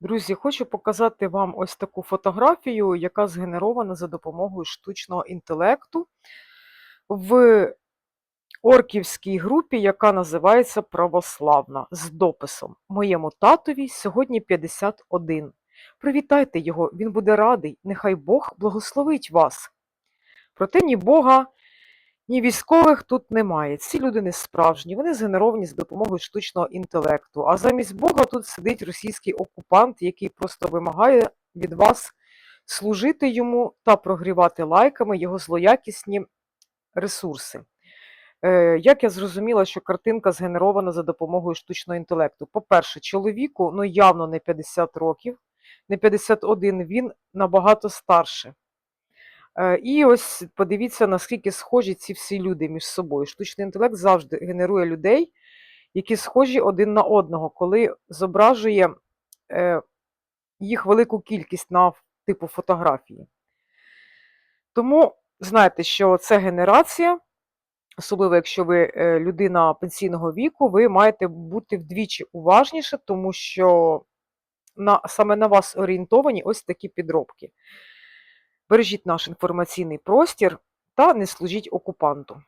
Друзі, хочу показати вам ось таку фотографію, яка згенерована за допомогою штучного інтелекту в орківській групі, яка називається Православна, з дописом Моєму татові сьогодні 51. Привітайте його, він буде радий, нехай Бог благословить вас. Проте ні Бога, ні військових тут немає. Ці люди не справжні, вони згенеровані з допомогою штучного інтелекту. А замість Бога тут сидить російський окупант, який просто вимагає від вас служити йому та прогрівати лайками його злоякісні ресурси. Е, Як я зрозуміла, що картинка згенерована за допомогою штучного інтелекту? По-перше, чоловіку ну явно не 50 років, не 51, він набагато старше. Е, І ось подивіться, наскільки схожі ці всі люди між собою. Штучний інтелект завжди генерує людей, які схожі один на одного, коли зображує е, їх велику кількість на типу фотографії. Тому знайте, що це генерація, особливо якщо ви е, людина пенсійного віку, ви маєте бути вдвічі уважніше, тому що на, саме на вас орієнтовані ось такі підробки. Бережіть наш інформаційний простір та не служіть окупанту.